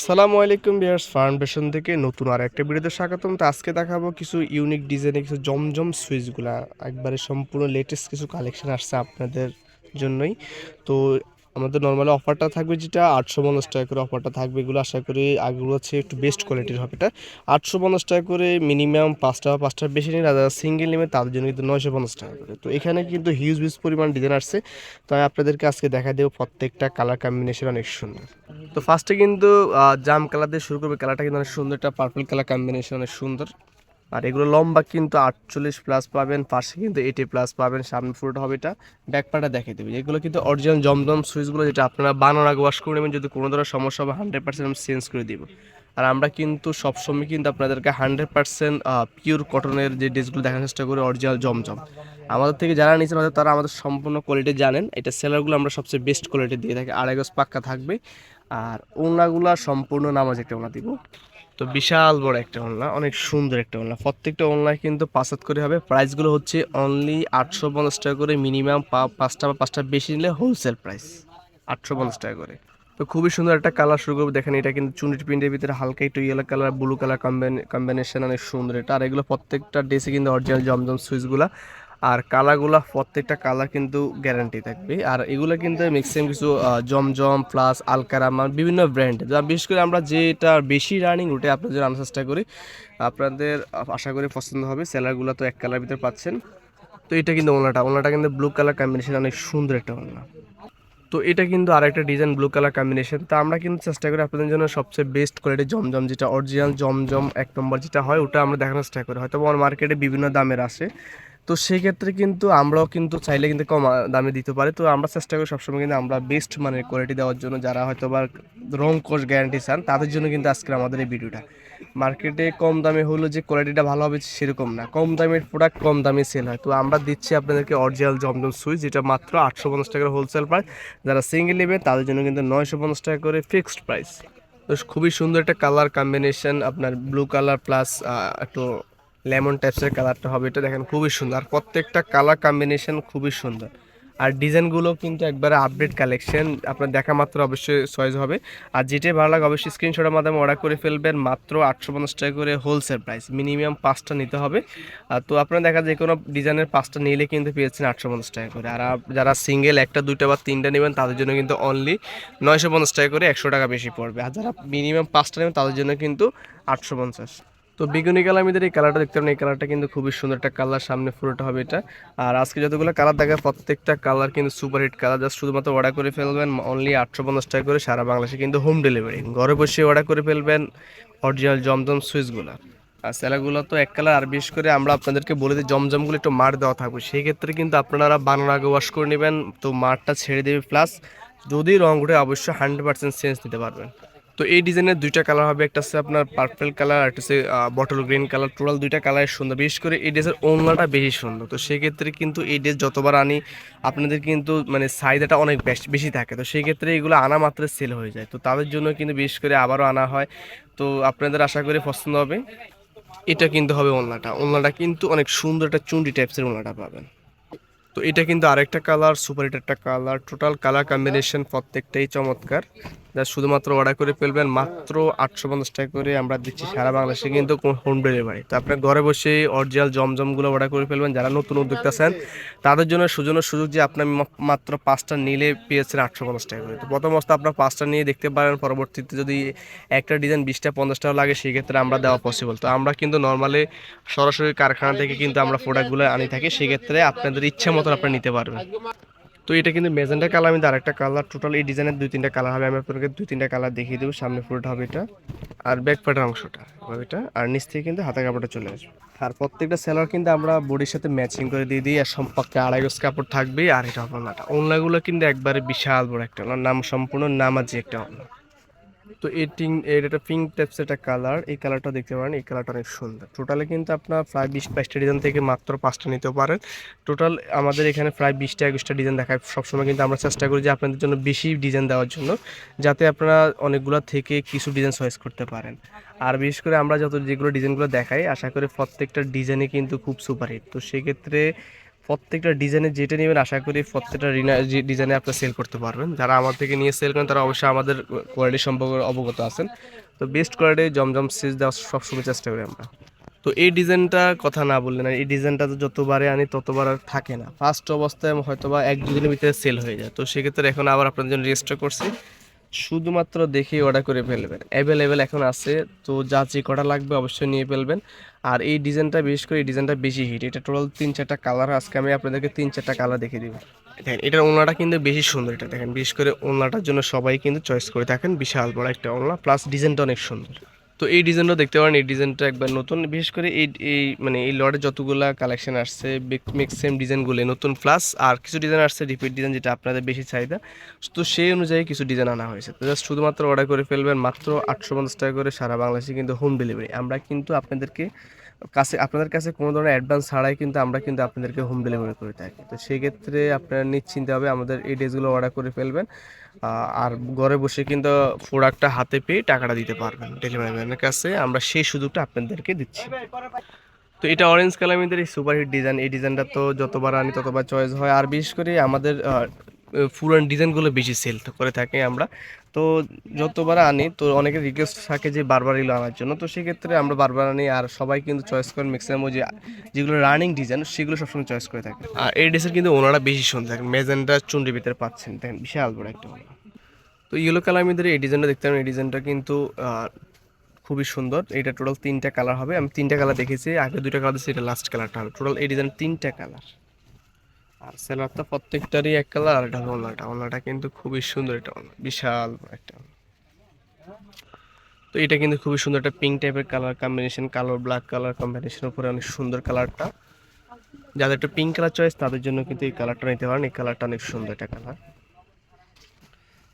আসসালামু আলাইকুম বিয়ার্স ফাউন্ডেশন থেকে নতুন আর একটা ভিডিওতে স্বাগতম। তো আজকে দেখাবো কিছু ইউনিক ডিজাইনের কিছু জমজম সুইচগুলা একবারে সম্পূর্ণ লেটেস্ট কিছু কালেকশন আসছে আপনাদের জন্যই। তো আমাদের নর্মালি অফারটা থাকবে যেটা আটশো পঞ্চাশ টাকা করে অফারটা থাকবে। এগুলো আশা করি আগেগুলো হচ্ছে একটু বেস্ট কোয়ালিটির হবে এটা। আটশো পঞ্চাশ টাকা করে মিনিমাম পাঁচটা বা পাঁচটার বেশি নিন আর সিঙ্গেল নেবে তাদের জন্য কিন্তু নয়শো পঞ্চাশ টাকা করে। তো এখানে কিন্তু হিউজ হিউজ পরিমাণ ডিজাইন আসছে। তো আমি আপনাদেরকে আজকে দেখা দেবো প্রত্যেকটা কালার কম্বিনেশন অনেক সুন্দর। তো ফার্স্টে কিন্তু জাম কালার দিয়ে শুরু করবে। কালারটা কিন্তু অনেক সুন্দর, একটা পার্পল কালার কম্বিনেশন অনেক সুন্দর। আর এগুলো লম্বা কিন্তু আটচল্লিশ প্লাস পাবেন, পাশে কিন্তু এইটি প্লাস পাবেন, সামনে ফুলটা হবে এটা। ব্যাকপাটা দেখে দেবে। এগুলো কিন্তু অরিজিনাল জমজম সুইচগুলো যেটা আপনারা বানানোর আগে ওয়াশ করে নেবেন, যদি কোনো ধরনের সমস্যা হবে হান্ড্রেড পার্সেন্ট আমি চেঞ্জ করে দিব। আর আমরা কিন্তু সবসময় কিন্তু আপনাদেরকে হান্ড্রেড পার্সেন্ট পিওর কটনের যে ড্রেসগুলো দেখার চেষ্টা করি অরিজিনাল জমজম। আমাদের থেকে যারা নিয়েছেন, হয়তো তারা আমাদের সম্পূর্ণ কোয়ালিটি জানেন। এটা সেলারগুলো আমরা সবচেয়ে বেস্ট কোয়ালিটি দিয়ে থাকি। আড়াই গজ পাক্কা থাকবে। আর ওনাগুলা সম্পূর্ণ নামাজ একটা ওনা দিব। তো বিশাল বড় একটা ওনলা অনেক সুন্দর একটা ওনলা প্রত্যেকটা ওনলায় কিন্তু পাঁচ হাত করে হবে। প্রাইসগুলো হচ্ছে অনলি আটশো পঞ্চাশ টাকা করে মিনিমাম পাঁচটা বা পাঁচটা বেশি নিলে হোলসেল প্রাইস আটশো পঞ্চাশ টাকা করে। তো খুবই সুন্দর একটা কালার শুরু করব। দেখেন, এটা কিন্তু চুনির প্রিন্টের ভিতরে হালকা একটু yellow colour blue colour combination অনেক সুন্দর এটা। আর এগুলো প্রত্যেকটা ড্রেসে কিন্তু অরিজিনাল জমজম সুইচগুলা আর কালারগুলা প্রত্যেকটা কালার কিন্তু গ্যারান্টি থাকবে। আর এগুলো কিন্তু ম্যাক্সিমাম কিছু জমজম প্লাস আলকারামা বিভিন্ন ব্র্যান্ড বিশেষ করে আমরা যেটা বেশি রানিং ওটা আপনাদের আনার চেষ্টা করি। আপনাদের আশা করি পছন্দ হবে। সেলারগুলো তো এক কালার ভিতরে পাচ্ছেন। তো এটা কিন্তু ওনাটা। ওনাটা কিন্তু ব্লু কালার কম্বিনেশন অনেক সুন্দর একটা ওনা। তো এটা কিন্তু আরেকটা ডিজাইন ব্লু কালার কম্বিনেশন তো আমরা কিন্তু চেষ্টা করি আপনাদের জন্য সবচেয়ে বেস্ট কোয়ালিটি জমজম যেটা অরিজিনাল জমজম এক নম্বর যেটা হয়, ওটা আমরা দেখানোর চেষ্টা করি। হয়তো আমার মার্কেটে বিভিন্ন দামের আসে। তো সেই ক্ষেত্রে কিন্তু আমরাও কিন্তু চাইলে কিন্তু কম দামে দিতে পারি। তো আমরা চেষ্টা করি সবসময় কিন্তু আমরা বেস্ট মানের কোয়ালিটি দেওয়ার জন্য যারা হয়তো বা রং কোর্স গ্যারান্টি চান, তাদের জন্য কিন্তু আজকে আমাদের এই ভিডিওটা মার্কেটে কম দামে হলো যে কোয়ালিটিটা ভালো হবে সেরকম না। কম দামের প্রোডাক্ট কম দামে সেল হয়। তো আমরা দিচ্ছি আপনাদেরকে অরিজিনাল জমজম সুইচ যেটা মাত্র আটশো পঞ্চাশ টাকার হোলসেল প্রাইস যারা সিঙ্গেল নেবে তাদের জন্য কিন্তু নয়শো পঞ্চাশ টাকা করে ফিক্সড প্রাইস তো খুবই সুন্দর একটা কালার কম্বিনেশন আপনার ব্লু কালার প্লাস একটু লেমন টাইপসের কালারটা হবে। এটা দেখেন, খুবই সুন্দর। আর প্রত্যেকটা কালার কম্বিনেশন খুবই সুন্দর। আর ডিজাইনগুলো কিন্তু একবারে আপডেট কালেকশন আপনার দেখা মাত্র অবশ্যই চয়েস হবে। আর যেটাই ভালো লাগে অবশ্যই স্ক্রিনশটের মাধ্যমে অর্ডার করে ফেলবেন। মাত্র আটশো পঞ্চাশ টাকা করে হোলসেল প্রাইস মিনিমাম পাঁচটা নিতে হবে। তো আপনারা দেখা যায়, কোনো ডিজাইনের পাঁচটা নিলে কিন্তু পেয়েছেন আটশো পঞ্চাশ টাকা করে। আর যারা সিঙ্গেল একটা, দুইটা বা তিনটা নেবেন, তাদের জন্য কিন্তু অনলি নয়শো পঞ্চাশ টাকা করে একশো টাকা বেশি পড়বে। আর যারা মিনিমাম পাঁচটা নেবেন, তাদের জন্য কিন্তু আটশো পঞ্চাশ। তো বেগুনি কালার আমাদের এই কালারটা দেখতে পারেন এই কালারটা কিন্তু খুবই সুন্দর একটা কালার, সামনে পুরোটা হবে এটা। আর আজকে যতগুলো কালার দেখা প্রত্যেকটা কালার কিন্তু সুপার হিট কালার। জাস্ট শুধুমাত্র অর্ডার করে ফেলবেন অনলি আটশো পঞ্চাশ টাকা করে সারা বাংলাদেশে কিন্তু হোম ডেলিভারি ঘরে বসে অর্ডার করে ফেলবেন অরিজিনাল জমজম সুইচগুলো। আর স্যালাগুলো তো এক কালার, আর বিশেষ করে আমরা আপনাদেরকে বলে দিই, জমজমগুলো একটু মার দেওয়া থাকবে। সেই ক্ষেত্রে কিন্তু আপনারা বানানোর আগে ওয়াশ করে নেবেন, তো মারটা ছেড়ে দেবে। প্লাস যদি রং উঠে অবশ্যই হান্ড্রেড পার্সেন্ট চেঞ্জ নিতে পারবেন। তো এই ডিজাইনের দুইটা কালার হবে, একটা হচ্ছে আপনার পার্পল কালার একটা হচ্ছে বটল গ্রিন কালার টোটাল দুইটা কালার সুন্দর, বিশেষ করে এই ড্রেসের ওড়নাটা বেশি সুন্দর। তো সেক্ষেত্রে কিন্তু এই ড্রেস যতবার আনি, আপনাদের কিন্তু মানে চাহিদাটা অনেক বেশ থাকে। তো সেই ক্ষেত্রে এগুলো আনা মাত্র সেল হয়ে যায়। তো তাদের জন্য কিন্তু বিশেষ করে আবারও আনা হয়। তো আপনাদের আশা করি পছন্দ হবে। এটা কিন্তু হবে ওড়নাটা। ওড়নাটা কিন্তু অনেক সুন্দর একটা চুন্ডি টাইপসের ওড়নাটা পাবেন। তো এটা কিন্তু আরেকটা কালার সুপার হিট একটা কালার টোটাল কালার কম্বিনেশন প্রত্যেকটাই চমৎকার। যা শুধুমাত্র অর্ডার করে ফেলবেন, মাত্র আটশো পঞ্চাশ টাকা করে আমরা দিচ্ছি সারা বাংলাদেশে কিন্তু হোম ডেলিভারি তো আপনার ঘরে বসে অরিজিনাল জমজমগুলো অর্ডার করে ফেলবেন, যারা নতুন উদ্যোক্তা আছেন, তাদের জন্য সুযোগ সুযোগ যে আপনার মা- মাত্র পাঁচটা নিলে পেয়েছেন আটশো পঞ্চাশ টাকা করে। তো প্রথম অবস্থা আপনার পাঁচটা নিয়ে দেখতে পারেন, পরবর্তীতে যদি একটা ডিজাইন বিশটা পঞ্চাশটাও লাগে, সেক্ষেত্রে আমরা দেওয়া পসিবল তো আমরা কিন্তু নর্মালি সরাসরি কারখানা থেকে কিন্তু আমরা প্রোডাক্টগুলো আনি থাকি, সেক্ষেত্রে আপনাদের ইচ্ছা মতন আপনারা নিতে পারবেন। তো এটা কিন্তু মেজেন্টা কালার, আমি আরেকটা কালার টোটাল এই ডিজাইনের দুই তিনটা কালার হবে, আমি আপনাকে দুই তিনটা কালার দেখিয়ে দেবো, সামনে পুরোটা হবে এটা আর ব্যাক পার্টের অংশটা হবে এটা, আর নিচ থেকে কিন্তু হাতা কাপড়টা চলে আসবে। আর প্রত্যেকটা সেলার কিন্তু আমরা বডির সাথে ম্যাচিং করে দিয়ে দিই, আর সম্পর্কে আড়াই গজ কাপড় থাকবে আর এটা হবে না ওনলাগুলো কিন্তু একবারে বিশাল বড় একটা নাম সম্পূর্ণ নামাজি একটা ওনা তো এই টিং এর একটা পিঙ্ক টাইপস একটা কালার এই কালারটা দেখতে পারেন, এই কালারটা অনেক সুন্দর। টোটালে কিন্তু আপনার প্রায় বিশ বাইশটা ডিজাইন থেকে মাত্র পাঁচটা নিতে পারেন। টোটাল আমাদের এখানে প্রায় বিশটা একুশটা ডিজাইন দেখায়। সবসময় কিন্তু আমরা চেষ্টা করি যে আপনাদের জন্য বেশি ডিজাইন দেওয়ার জন্য, যাতে আপনারা অনেকগুলো থেকে কিছু ডিজাইন চয়েস করতে পারেন। আর বিশেষ করে আমরা যত যেগুলো ডিজাইনগুলো দেখাই, আশা করি প্রত্যেকটা ডিজাইনে কিন্তু খুব সুপারহিট তো সেক্ষেত্রে প্রত্যেকটা ডিজাইনে যেটা নেবেন, আশা করি প্রত্যেকটা ডিজাইনে আপনি সেল করতে পারবেন। যারা আমার থেকে নিয়ে সেল করেন, তারা অবশ্যই আমাদের কোয়ালিটি সম্পর্কে অবগত আছেন। তো বেস্ট কোয়ালিটি জমজম সিজ দেওয়ার সবসময় চেষ্টা করি আমরা। তো এই ডিজাইনটা কথা না বললেন এই ডিজাইনটা তো যতবারে আনি, ততবার আর থাকে না। ফার্স্ট অবস্থায় হয়তো বা এক দুদিনের ভিতরে সেল হয়ে যায়। তো সেক্ষেত্রে এখন আবার আপনাদের জন্য রেজিস্টার করছি। শুধুমাত্র দেখে অর্ডার করে ফেলবেন। অ্যাভেলেবেল এখন আছে, তো যা যে কটা লাগবে অবশ্যই নিয়ে ফেলবেন। আর এই ডিজাইনটা, বিশেষ করে এই ডিজাইনটা বেশি হিট এটা টোটাল তিন চারটা কালার আজকে আমি আপনাদেরকে তিন চারটা কালার দেখে দিব। দেখেন, এটার ওনাটা কিন্তু বেশি সুন্দর এটা, দেখেন। বিশেষ করে ওনাটার জন্য সবাই কিন্তু চয়েস করে থাকেন, বিশাল বড় একটা ওনা প্লাস ডিজাইনটা অনেক সুন্দর। তো এই ডিজাইনটা দেখতে পারেন, এই ডিজাইনটা একবার নতুন, বিশেষ করে এই এই মানে এই লটে যতগুলো কালেকশন আসছে ম্যাক্সিমাম ডিজাইনগুলো নতুন প্লাস আর কিছু ডিজাইন আসছে রিপিট ডিজাইন যেটা আপনাদের বেশি চাহিদা। তো সেই অনুযায়ী কিছু ডিজাইন আনা হয়েছে। তো জাস্ট শুধুমাত্র অর্ডার করে ফেলবেন মাত্র আটশো পঞ্চাশ টাকা করে সারা বাংলাদেশে কিন্তু হোম ডেলিভারি আমরা কিন্তু আপনাদেরকে কাছে, আপনাদের কাছে কোনো ধরনের অ্যাডভান্স ছাড়াই কিন্তু আমরা কিন্তু আপনাদেরকে হোম ডেলিভারি করে থাকি। তো সেই ক্ষেত্রে আপনারা নিশ্চিন্তভাবে আমাদের এই ড্রেসগুলো অর্ডার করে ফেলবেন। আর ঘরে বসে কিন্তু প্রোডাক্টটা হাতে পেয়ে টাকাটা দিতে পারবেন ডেলিভারি ম্যানের কাছে। আমরা সেই সুযোগটা আপনাদেরকে দিচ্ছি। তো এটা অরেঞ্জ কালামিদের এই সুপারহিট ডিজাইন এই ডিজাইনটা তো যতবার আনি ততবার চয়েস হয়। আর বিশেষ করে আমাদের পুরান ডিজাইনগুলো বেশি সেল করে থাকি আমরা। তো যতবার আনি, তো অনেকে রিকোয়েস্ট থাকে যে বারবার এগুলো আনার জন্য। তো সেক্ষেত্রে আমরা বারবার আনি আর সবাই কিন্তু চয়েস করেন ম্যাক্সিমাম যে যেগুলো রানিং ডিজাইন সেগুলো সবসময় চয়েস করে থাকে। আর এই ড্রেসের কিন্তু ওনারা বেশি সুন্দর থাকেন। মেজেন্ডা চুন্ডির ভিতরে পাচ্ছেন। দেখেন, বিশাল বড় একটা। তো ইয়েলো কালার মধ্যে এই ডিজাইনটা দেখতে পারেন। এই ডিজাইনটা কিন্তু খুবই সুন্দর। এটা টোটাল তিনটা কালার হবে। আমি তিনটা কালার দেখেছি। আগে দুইটা কালার দিচ্ছি এটা লাস্ট কালারটা হবে। টোটাল এই ডিজাইন তিনটা কালার আর সেলারটা প্রত্যেকটারই এক কালার আর এটা হলো ওনাটা ওনাটা কিন্তু খুবই সুন্দর এটা বিশাল একটা তো এটা কিন্তু খুবই সুন্দর একটা পিঙ্ক টাইপের কালার কম্বিনেশন কালো ব্ল্যাক কালার কম্বিনেশন উপরে অনেক সুন্দর কালারটা যাদের একটু পিঙ্ক কালার চয়েস তাদের জন্য কিন্তু এই কালারটা নিতে পারেন। এই কালারটা অনেক সুন্দর একটা কালার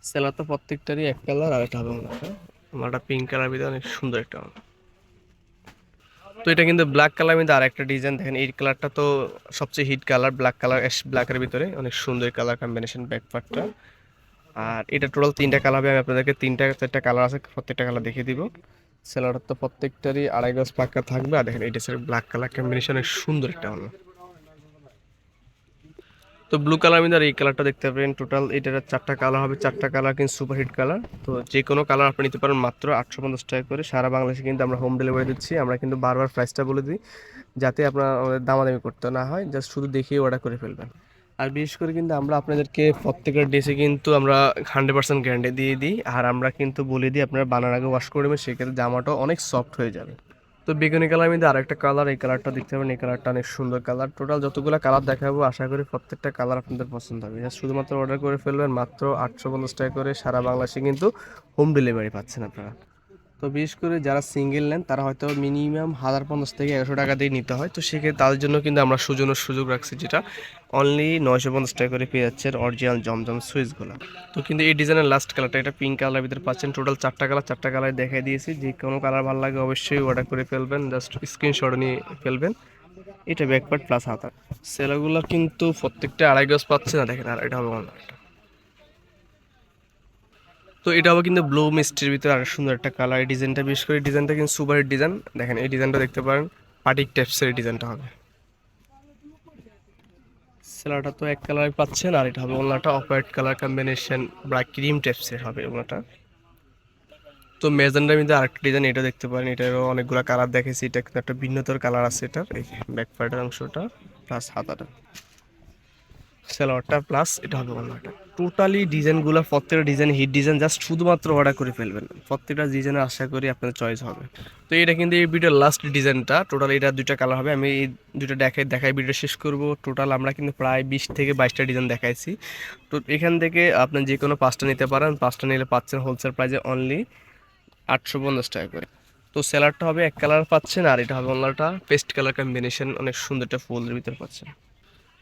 সেলার তো প্রত্যেকটারই এক কালার আর এটা হবে ওনাটা ওনাটা পিঙ্ক কালার ভিতরে অনেক সুন্দর একটা। তো এটা কিন্তু ব্ল্যাক কালার মধ্যে আর একটা ডিজাইন দেখেন এই কালারটা তো সবচেয়ে hit colour black colour ash ব্ল্যাকের ভিতরে। অনেক সুন্দর কালার কম্বিনেশন ব্যাক পার্টটা আর এটা টোটাল তিনটা কালার হবে, আমি আপনাদেরকে তিনটা, চারটা কালার আছে, প্রত্যেকটা কালার দেখিয়ে দিব। সেলারটা তো প্রত্যেকটারই আড়াই গজ পাক্কা থাকবে, আর দেখেন এটা স্যার ব্ল্যাক কালার কম্বিনেশন অনেক সুন্দর একটা হলো তো ব্লু কালার মধ্যে আর এই কালারটা দেখতে পাবেন। টোটাল এটার চারটা কালার হবে, চারটা কালার কিন্তু সুপার হিট কালার তো যে কোনো কালার আপনি নিতে পারেন মাত্র আটশো পঞ্চাশ টাকা করে। সারা বাংলাদেশে কিন্তু আমরা হোম ডেলিভারি দিচ্ছি। আমরা কিন্তু বারবার প্রাইসটা বলে দিই, যাতে আপনার আমাদের দামাদামি করতে না হয়। জাস্ট শুধু দেখেই অর্ডার করে ফেলবেন। আর বিশেষ করে কিন্তু আমরা আপনাদেরকে প্রত্যেকের ড্রেসে কিন্তু আমরা হান্ড্রেড পার্সেন্ট গ্যারান্টি দিয়ে দিই। আর আমরা কিন্তু বলে দিই, আপনারা বানার আগে ওয়াশ করে নেবেন, সেক্ষেত্রে জামাটা অনেক সফট হয়ে যাবে। তো বেগুনি কালার মধ্যে আরেকটা কালার এই কালারটা দেখতে পাবেন, এই কালারটা অনেক সুন্দর কালার টোটাল যতগুলো কালার দেখাবো, আশা করি প্রত্যেকটা কালার আপনাদের পছন্দ হবে। শুধুমাত্র অর্ডার করে ফেলবেন, মাত্র আটশো পঞ্চাশ টাকা করে সারা বাংলাদেশে কিন্তু হোম ডেলিভারি পাচ্ছেন আপনারা। তো বিশেষ করে যারা সিঙ্গেল নেন, তারা হয়তো মিনিমাম হাজার পঞ্চাশ থেকে একশো টাকা দিয়ে নিতে হয়। তো সেক্ষেত্রে তাদের জন্য কিন্তু আমরা সুজনের সুযোগ রাখছি, যেটা অনলি নয়শো পঞ্চাশ টাকা করে পেয়ে যাচ্ছে অরিজিনাল জমজম সুইচগুলো। তো কিন্তু এই ডিজাইনের লাস্ট কালারটা এটা পিঙ্ক কালার ভিতরে পাচ্ছেন। টোটাল চারটা কালার চারটা কালার দেখাই দিয়েছি। যে কোনো কালার ভালো লাগে অবশ্যই অর্ডার করে ফেলবেন জাস্ট স্ক্রিনশট নিয়ে ফেলবেন। এটা ব্যাকপার্ট প্লাস হাতা। সেলাগুলো কিন্তু প্রত্যেকটা আড়াই গজ পাচ্ছে না, দেখেন আর এটা হবে একটা। তো এটা হবে কিন্তু ব্লু মিস্টির ভিতরে আর সুন্দর একটা কালার এই ডিজাইনটা বিশেষ করে ডিজাইনটা কিন্তু সুপার ডিজাইন দেখেন, এই ডিজাইনটা দেখতে পারেন পার্টিক টেপসের ডিজাইনটা হবে। সেলারটা তো এক কালার পাচ্ছেন, আর এটা হবে ওনাটা অফ হোয়াইট কালার কম্বিনেশন বা ক্রিম টেপসের হবে ওনাটা। তো মেজেন্ডার মধ্যে আরেকটা ডিজাইন এটা দেখতে পারেন, এটারও অনেকগুলো কালার দেখেছি এটা একটা ভিন্নতর কালার আছে এটার এই ব্যাক পার্টের অংশটা প্লাস হাতাটা। সেলোয়ারটা প্লাস এটা হবে অন্যটা। টোটালি ডিজাইনগুলো প্রত্যেকটা ডিজাইন হিট ডিজাইন জাস্ট শুধুমাত্র অর্ডার করে ফেলবেন। প্রত্যেকটা ডিজাইনের আশা করি আপনাদের চয়েস হবে। তো এটা কিন্তু এই ভিডিওর লাস্ট ডিজাইনটা টোটাল এটা দুইটা কালার হবে। আমি এই দুটো দেখাই দেখাই ভিডিও শেষ করব। টোটাল আমরা কিন্তু প্রায় বিশ থেকে বাইশটা ডিজাইন দেখাইছি। তো এখান থেকে আপনি যে কোনো পাঁচটা নিতে পারেন। পাঁচটা নিলে পাচ্ছেন হোলসেল প্রাইসে অনলি আটশো পঞ্চাশ টাকা করে। তো সেলারটা হবে এক কালার পাচ্ছেন আর এটা হবে অন্যটা। পেস্ট কালার কম্বিনেশন অনেক সুন্দর একটা ফুলের ভিতরে পাচ্ছেন।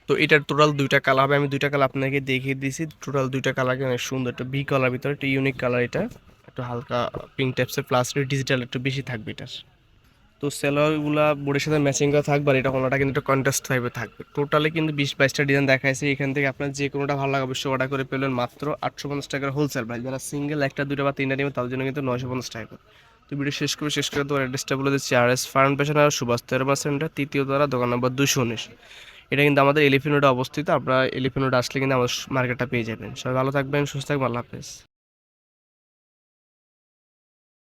তো এটার টোটাল দুইটা কালার হবে। আমি দুইটা কালার আপনাকে দেখিয়ে দিয়েছি টোটাল দুইটা কালার অনেক সুন্দর। একটা বি কালার ভিতরে, একটা ইউনিক কালার এটা। একটু হালকা পিঙ্ক টাইপসের প্লাস ডিজিটাল একটু বেশি থাকবে এটার। তো সেলারগুলা বোর্ডের সাথে ম্যাচিং করা থাকবে আর এটা কোনোটা কিন্তু একটা কন্ট্রাস্ট টাইপে থাকবে। টোটালি কিন্তু বিশ বাইশটা ডিজাইন দেখাইছে। এখান থেকে আপনার যে কোনোটা ভালো লাগে অবশ্যই অর্ডার করে পেলেন মাত্র আটশো পঞ্চাশ টাকার হোলসেল প্রাইস যারা সিঙ্গেল একটা দুটো বা তিনটা নেবে, তাদের জন্য কিন্তু নয়শো পঞ্চাশ টাকা তো ভিডিও শেষ করে শেষ করে তোমার অ্যাড্রেসটা বলে দিচ্ছি। আর এস ফার্ম পেশন আর সুভাষ তেরমা সেন্টার তৃতীয় দ্বারা দোকান নম্বর দুশো উনিশ। এটা কিন্তু আমাদের এলিফিনোডে অবস্থিত। আপনারা এলিফেন্ট রোড আসলে কিন্তু আমাদের মার্কেটটা পেয়ে যাবেন। সবাই ভালো থাকবেন, সুস্থ থাকবেন, আল্লাহ হাফেজ।